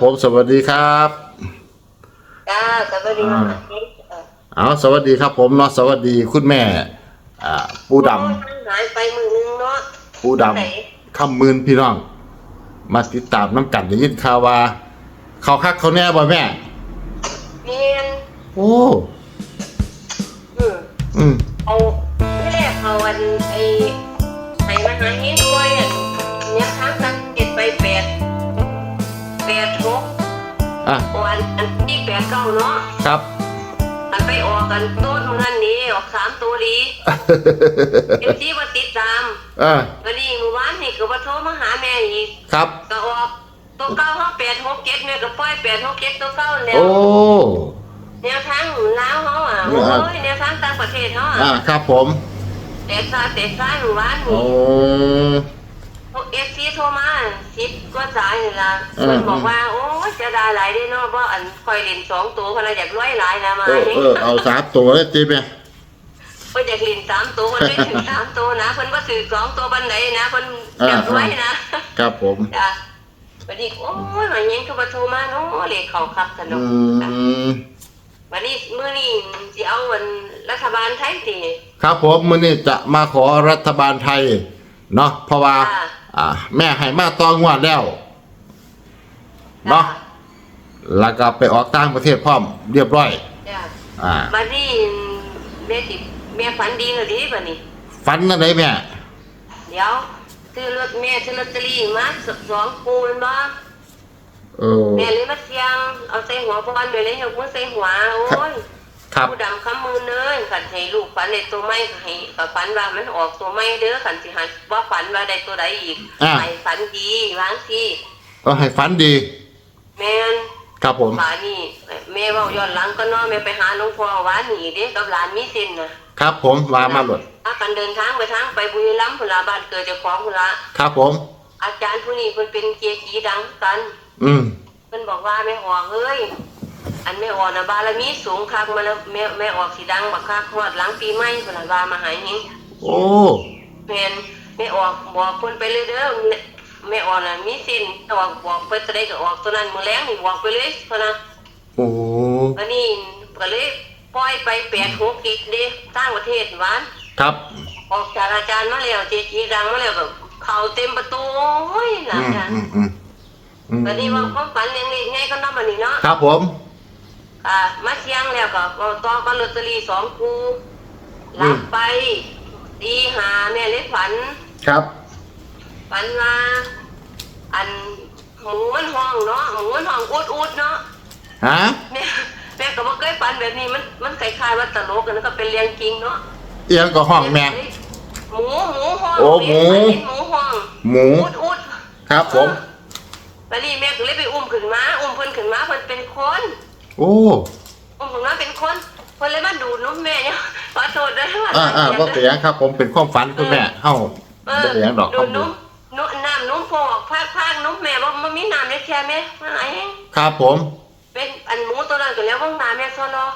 ผมสวัสดีครับจ้าสวัสดีวันอาทิตย์เออเอาสวัสดีครับ ผมเนาะสวัสดีคุณแม่ อ่า ปูดโอ้ยหายไปมือนึงเนาะำปูดไหนำคำมืนพี่น้อง มาติดตามน้ำกันได้ยินข่าวว่าเขาคักเขาแน่บ่แม่เมียนโอ้อื เก้าเนาะครับอันไปออกกันต้นมันนี้ออกสามตัวดีเอ็มซีมาติดตามอ่าวันนี้เมื่อวานนี่ก็มาโทรมาหาแม่อีกครับ ก็ออกตัวเก้าห้าแปดหกเจ็ดแม่ก็ปล่อยแปดหกเจ็ดตัวเก้าแล้วโอ้แนวทางลาวเขาอะอืโอ้มยแนวทางต่างประเทศเขาอ่าอะครับผมเตะซ้ายเตะซ้ายหมู่บ้านโอ้นี่พวก เอฟซีโทรมาสิบก็สายนี่ละอืมมันบอกว่า โอ้ยจะได้หลายได้เนาะเพราะอันคอยเล่นสองตัวคนละอยากร้อยหลายนะมาเออเออเอาสามตัวเลยจีแม่เพิ่นอยากเล่นสามตัวคนไม่ถึงสามตัวนะเพิ่นว่าถือสองตัวบันไดนะเพิ่นอยากร้อยนะครับผมจ้ะวันนี้โอ้ยมาเงี้ยคือมาโทรมาเนาะเลยเขาคักสนุอืกมวันนี้มื้อนี้สิเอาวันรัฐบาลไทยสิครับผมมื้อนี้จะมาขอรัฐบาลไทยเนาะเพราะว่าค่ะ อ่าแม่ให้มาตองวดแล้วเนาะแล้วก็ไปออกต่างประเทศพร้อมเรียบร้อย จ้ะอ่าบัดนี้แม่สิแม่ฝันดีเลยดิบัดนี้ฟันอะไรแม่ เดี๋ยวซื้อรถแม่ซื้อลอตเตอรี่มาสสองปูนบ่เออ แม่เลยมาเสียง เอาใส่หัวบอลไปเลยยกมือใส่หัว โอ้ย ครับผู้ดำคำมือเนยขันให้ลูกฝันในตัวไม่ให้ก็ฝันว่ามันออกตัวไม่เด้อขันสิหันว่าฝันว่าได้ตัวใดอีกอ่า ให้ฝันดีวางสิก็ให้ฟันดี แม่นครับผม ป่านี่แม่เว้าย้อนหลังก็เนาะแม่ไปหาหลวงพ่อวานนี่เด้กับหลานมีเส้นน่ะครับผมมามาหลดถ้ากันเดินทางไปทางไปบุรีรัมย์พุ่นละบ้านเกิดเจ้าของพุ่นละครับผม อาจารย์ผู้นี้เพิ่นเป็นเกียรติดังกัน อืม เพิ่นบอกว่าแม่ออกเอ้ย อันแม่ออกน่ะบารมีสูงคักมาแล้วแม่แม่ออกสิดังบักคักฮอดหลังปีใหม่พุ่นละว่ามาหาเฮงโอ้แม่นแม่ออกบอกเพิ่นไปเลยเด้อแม่ออกน่ะมีสินออกบอกไปตัวใดก็ออกตัวนั้นมื้อแลงนี่บอกไปเลยเพิ่นน่ะโอ้วันนี้ก็เลยปล่อยไป8 6กิกเด้ต่างประเทศหวานครับ ออกจากอาจารย์มาแล้วเจจีดังมาแล้วแบบเขาเต็มประตูโอ้ยหลัอืงมจากอืมอืมอืมวันนี้ว่าความฝันเลี้ยงเล็กไงก็น้ำมันนี่เนาะครับผม อ่ามาเชียงแล้วก็เอาต่อก็ลอตเตอรี่สองคูรับไปตีหาแม่เลยฝัน ครับ ฝันว่าอันหมูมันห้องเนาะหมูมันห้องอุดอุดๆเนาะฮะแม่แม่ก็บ่เคยฝันแบบนี้มันมันคล้ายๆว่าตลกกันแล้วก็เป็นเรื่องจริงเนาะเอียงก็ห้องแม่ หมูหมูห้องโอ้หมูแฝันเห็นหมูห้องหมู อุดอุดครับผม แล้วนี่แม่ก็เลยไปอุ้มขึ้นมาอุ้มเพิ่นขึ้นมาเพิ่นเป็นคน โอ้อุ้มขึ้นมาเป็นคนเพิ่นเลยมาดูดนมแม่เนี่ยขอโทษด้วยว่าอ่าอ่าว่าเป็นหยังครับ ผมเป็นความฝันคุณแม่เอ้าเอบ่อเป็นหยังดอกคดูรับดผนมมนมน้ำนมโพออกพากพากนมแม่ว่ามันมีน้ำในแค่แม่มาไหนครับผม เป็นอันหมูตัวนั้นก็แล้วว่างน้ำแม่ซอรอ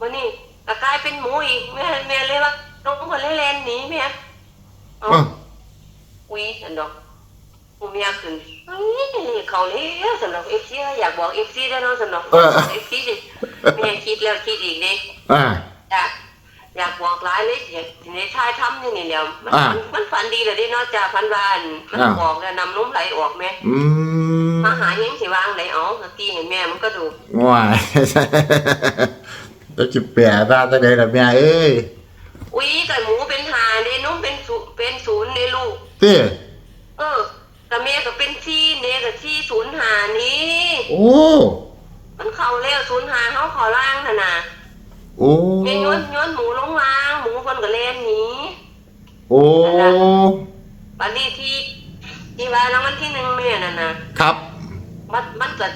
วันนี้ก็กลายเป็นหมูอีกแม่แม่เลยว่านมเพิ่นเลยแล่นหนีแม่เอาเอออุ้ยอันดอก กูเมียขึ้นเฮ้ยเขาเลยสำหรับเอฟซีอยากบอกเอฟซีได้เนาะสำหรับเออเอฟซีสิแม่คิดแล้วคิดอีกเด้อ่าอยากอยากบอกหลายเลยอยากในชายทำอย่างนี้แล้วมันอ่ามันฝันดีเลยเด้เนาะจ้าพันวานมันอ่าออกแล้วนำนุ่มไหลออกแม่อืมมาหายังสิวางไหลอ๋อตีเห็นแม่มันก็ดูว้ายแล้วจะแปลได้ตั้งแต่ละแม่เอ้ยอุ้ยแต่หมูเป็นหาเด้นุ่มเป็นศูเป็นศูนย์เด้ลูกเต้เออ แต่แม่ก็เป็นซี่เด้กับซี่ศูนย์หานี้ โอ้ มันเข้าแล้วศูนย์หาเขาขอล่างน่ะนะโอ้ แม่ย้อนย้อนหมูลงล่าง หมูคนก็เล่นหนีโอ้ปันนี้ที่ที่ว่าแล้ววันที่หนึ่งแม่น่ะนะครับ มันมันเกิด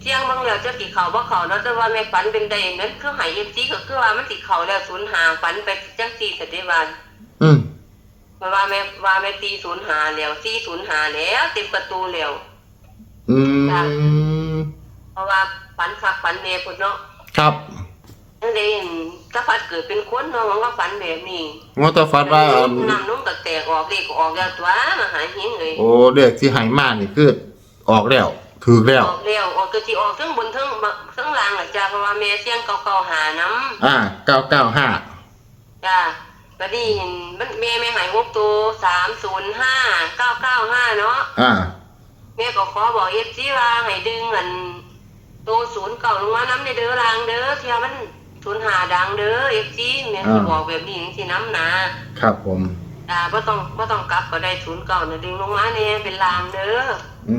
เที่ยงบางแล้วจะกี่เขาบ่เขาเนาะแต่ว่าแม่ฝันเป็นได้นั้นคือใหายเอฟซีก็คือว่ามันสิเขาแล้วศูนย์หาฝันไปจังสี่สติวัน อืม มาว่าแม่ว่าแม่ตีศูนย์หาแล้วสี่ศูนย์หาแล้วเต็มประตูแล้วอืมเพราะว่าฝันคักฝันแน่พุ่นเนาะครับนั่นเองถ้าฝันเกิดเป็นคนเนาะมันก็ฝันแบบนี้ว่าแตฝันว่าน้ำนุ่มก็แตกออกเลขก็ออกแล้วตัวมาหาหิงเลยโอ้เด็กที่ใหายมานี่คือออกแล้วถูกแล้วออกแล้วออกก็สิออกทั้งบนทั้งทั้งล่างล่ะจ้าเพราะว่าแม่เสียงเก่าๆหาน้ำอ่าเก้าเก้าห้าจ้า บัดนี้เห็นมันแม่แม่ใหายงบตัวสามศูนย์ห้าเก้าเก้าห้าเนาะอ่าแม่ก็ขอบอกเอฟซีว่าให้ดึงอันตัวศูนย์เก่าลงมาน้ำในเด้อรางเด้อเที่ยมันศูนย์หาดังเด้อเอฟซีแม่สิบอกแบบนี้สิน้ำนะครับผมจ้าบ่ต้องบ่ต้องกลับก็ได้ศูนย์เก่าน่ะดึงลงมาแน่เป็นรางเด้ออื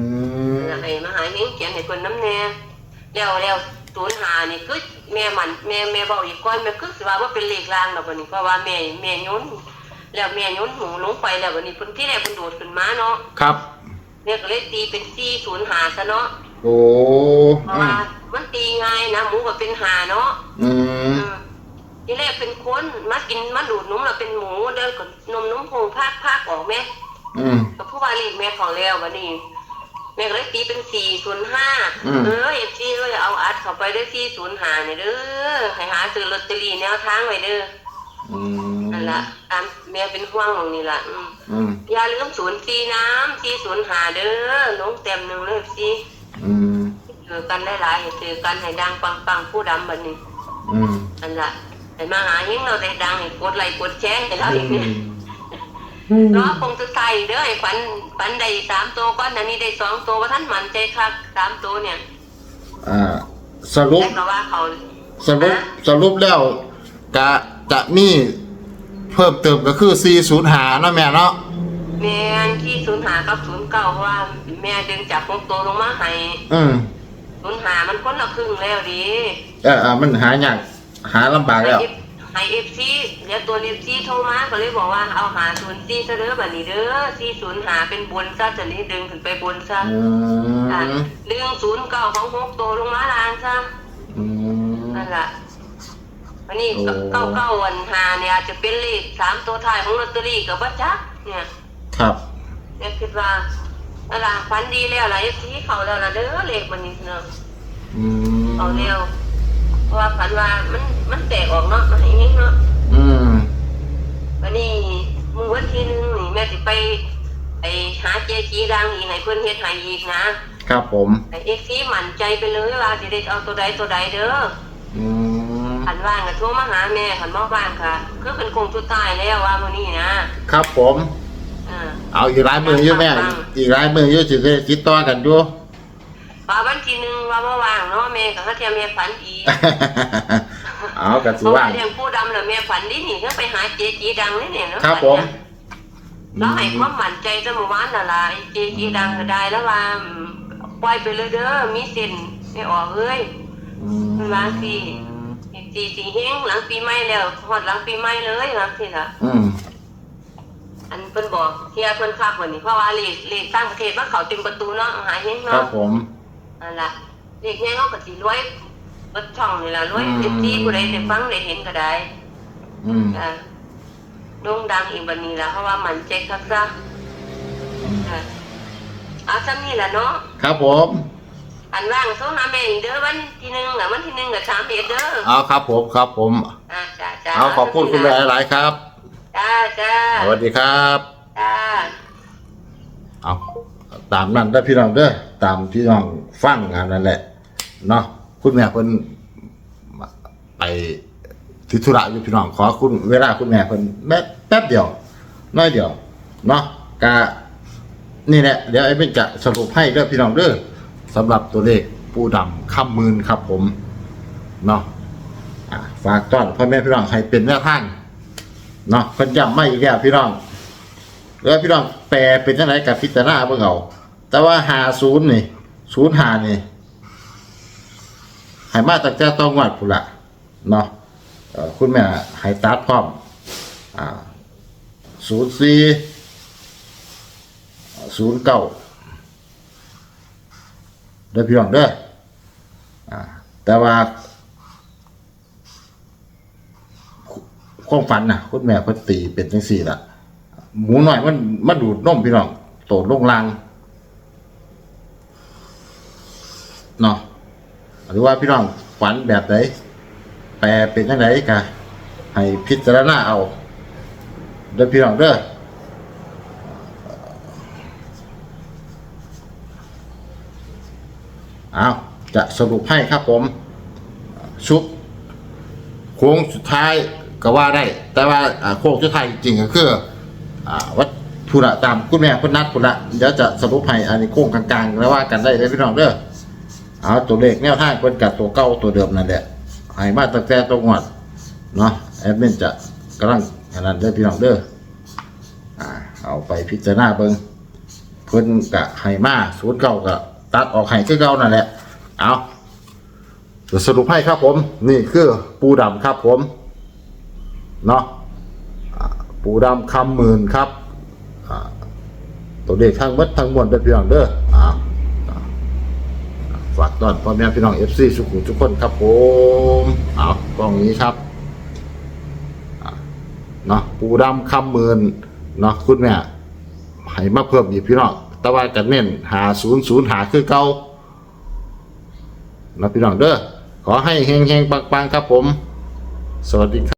มให้มาหาเฮงเขียนให้เพิ่นน้ำแน่แล้วแล้ว ศูนย์หานี่คือแม่มันแม่แม่เว้าอีกก่อนแม่คือสิว่าบ่เป็นเลขรางดอกบัดนี้เพราะว่าแม่แม่ยุนแล้วแม่ยุนหูลงไปแล้วบัดนี้เพิ่นที่แรกเพิ่นโดดขึ้นมาเนาะครับ แม่ก็เลยตีเป็น405ซะเนาะโอ้เพราะอืว่ามมันตีง่ายนะหมูก็เป็นหาเนาะอืมอืมที่แรกเป็นคนมากินมาดูดนมเราเป็นหมูเดินกับนมนมพงภาคภาคออกแม่ อืมกับผู้วารีแม่ของแล้ววันนี้ แม่ก็เลยตีเป็นสี่ศูนย์ห้าอืม เออเอฟซีเอ้ยเอาอัดเข้าไปได้สี่ศูนย์ห้าเนี่ยเด้อให้หาซื้อลอตเตอรี่แนวทางไว้เด้ออืมนั่นละตามแม่เป็นห่วงตรงนี้ละอืมอืมอย่าลืมศูนย์สี่น้ำสี่ศูนย์ห้าเด้อน้องเต็มหนึ่งเลยสิอืมเจอกันหลายๆให้เจอกันให้ดังปังๆผู้ดำบัดนี้ อืมนั่นละให้มาหาเฮงเราได้ดังให้กดไลค์กดแชร์ให้เราอีกเนี่ย รอคงจะใส่เด้อให้ฝันฝันได้สามตัวก้อนอันนี้ได้สองตัวว่าท่านมั่นใจคักสามตัวเนี่ยอ่าสรุปแต่ก็ว่าเขาสรุปสรุปแล้วกะจะมีเพิ่มเติมก็คือ405เนาะแม่เนาะแม่นที่ศูนย์หากับศูนย์เก้าเพราะว่า แม่ดึงจับพวกตัวลงมาให้อืมศูนย์หามันคนละครึ่งแล้วดิเอออ่ามันหายากหาลำบากแล้ว ให้เอฟซีเดี๋ยวตัวเอฟซีโทรมาก็เลยบอกว่าเอาหาศูนย์ซีซะเด้อแบบนี้เด้อซีศูนย์หาเป็นบนซะจะนี้ดึงขึ้นไปบนซะอือะมดึงศูนย์เก้าของหกตัวลงมาลางซะอืม นั่นแหละวันนี้โอ้ เก้าเก้าวันหาเนี่ยอาจจะเป็นเลขสามตัวท้ายของลอตเตอรี่กับว่าจักเนี่ย ครับ เนี่ยคิดว่านั่นล่ะฟันดีแล้วล่ะที่เขาแล้วล่ะเด้อเลขมันนี่เนาะ อืมเอาเร็วเพราะว่าฝันว่ามัน มันแตกออกเนาะมันให้เงี้เนาะอืมวันนี้มือวันที่หนึงนี่แม่สิไปไปหาเจจีดังอีกให้เพื่อนเฮ็ดให้อีกนะครับผมแต่เอ็กซี่มั่นใจไปเลยว่าสิได้เอาตัวใดตัวใดเด้ออืมขันว่างก็โทรมาหาแม่ขันบ่ว่างค่ะคือเป็นคงทุดท้ายแล้วว่ามื้อนี้นะครับผม อ่า เอาอีกหลายมืออยู่แม่อีกหลายมืออยู่สิได้ติดต่อกันอยู่ ว่าวันที่หนึ่งว่าบ่ว่างเนาะแม่ก็หาเทียมแม่ฝันอีก เอากันเพสิราะว่าว่าเรื่องผู้ดำน่ะแม่ฝันดีนี่ก็ไปหาเจจีดังนี่เนี่ยเนาะครับผมเราให้ความมั่นใจแตะเมื่อวานน่ะล่ะไอ้เจจีดังก็ได้แล้วว่าอืมปล่อยไปเลยเด้อมีเส้นไม่ออกเอ้ย อืมมันวางสิ สีสีเฮงหลังปีใหม่แล้วฮอดหลังปีใหม่เลยว่าสิล่ะ อืมอันเพิ่นบอกเฮียเพิ่นคักว่านี่เพราะว่าเลขเลขสร้างประเทศว่าเขาเต็มประตูเนาะหาเฮงครัเนาะบผม นั่นล่ะเลขใหญ่เฮาก็สิรวย เบิดช่องนี่ล่ะรวยอืมเต็มที่ผู้ใดได้ฟังได้เห็นก็ได้อืมจ้ะโด่งดังอีกบัดนี้ล่ะเพราะว่ามันใจคักซะจ้ะเอาซ้ำนี่ล่ะเนาะ ครับผมอันว่างโซหาแม่อีกเด้อวันที่หนึ่งอะวันที่หนึ่งกับสามเอ็ดเด้อเอาครับผมครับผม อ่าจ้าจ้าเอาขอบคุณคุณแม่หลายๆครับ จ้าจ้าสวัสดีครับ จ้า เอาตามนั้นได้อพี่น้องเด้อตามที่น้องฟังงานนั่นแหละเนาะ คุณแม่เพิ่นไปทิธุระอยู่พี่น้องขอคุณเวลาคุณแม่เพิ่นแป๊บแป๊บเดียวน้อยเดียวเนาะกะนี่แหละเดี๋ยวไอ้เป็นจะสรุปให้เด้อพี่น้องเด้อสำหรับตัวเลขปูดำคำมืนครับผมเนาะฝากต้อนพ่อแม่พี่น้องให้เป็นแนวทางเนาะเพิ่นย้ำมาอีกแล้วพี่น้องแล้วพี่น้องแปลเป็นจังไดกับพิจารณาเบิ่งเอาแต่ว่าหาศูนย์นี่ศูนย์หานี่ ให้มาตั้งแต่ต้องวัดพุ่นละเนาะคุณแม่ให้ตัดพร้อมศูนย์สี่ศูนย์เก้าเด้อพี่น้องเด้ออแต่ว่าความฝันนะคุณแม่เพิ่นตีเป็นจังสี่ละหมูหน่อยมันมันดูดนมพี่น้องโตลงลังเนาะ หรือว่าพี่น้องฝันแบบไหนแปลเป็นจังไดกะให้พิจารณาเอาเด้อพี่น้องเด้อเอาจะสรุปให้ครับผมชุบโค้งสุดท้ายก็ว่าได้ แต่ว่าโค้งสุดท้ายจริงๆก็คืออวัดพุระตามคุณแม่คุณนัดพุระเดี๋ยวจะสรุปให้อันนี้โค้งกลางๆ แล้วว่ากันได้เลยพี่น้องเด้อ เอาตัวเลขแนวทางเป็นกับตัวเก้าตัวเดิมนั่นแหละให้มาตั้งแต่ตัวงวดเนาะแอดมินจะกำลังอันนั้นเด้อพี่น้องเด้ออ่าเอาไปพิจารณาเบิ่งเพิ่นกะให้มาศูนย์เก่าก็ตัดออกให้คือเก่านั่นแหละเอาสรุปให้ครับผม นี่คือปูดำครับผมเนาะปูดำคำหมื่นครับตัวเลขทั้งหมดทั้งมวลเป็นพี่น้องเด้อากตอนพ่อแม่พี่น้องเอฟซีสุขุมทุกคนครับผมเอากล้องนี้ครับเนาะปูดำคำหมื่นเนาะคุณแม่ให้มาเพิ่มอีกพี่น้องแต่ว่าจะเน้นหาศูนย์ศูนย์หาคือเก่านะพี่น้องเด้อขอให้เฮงเฮงๆปังๆครับผม สวัสดีครับ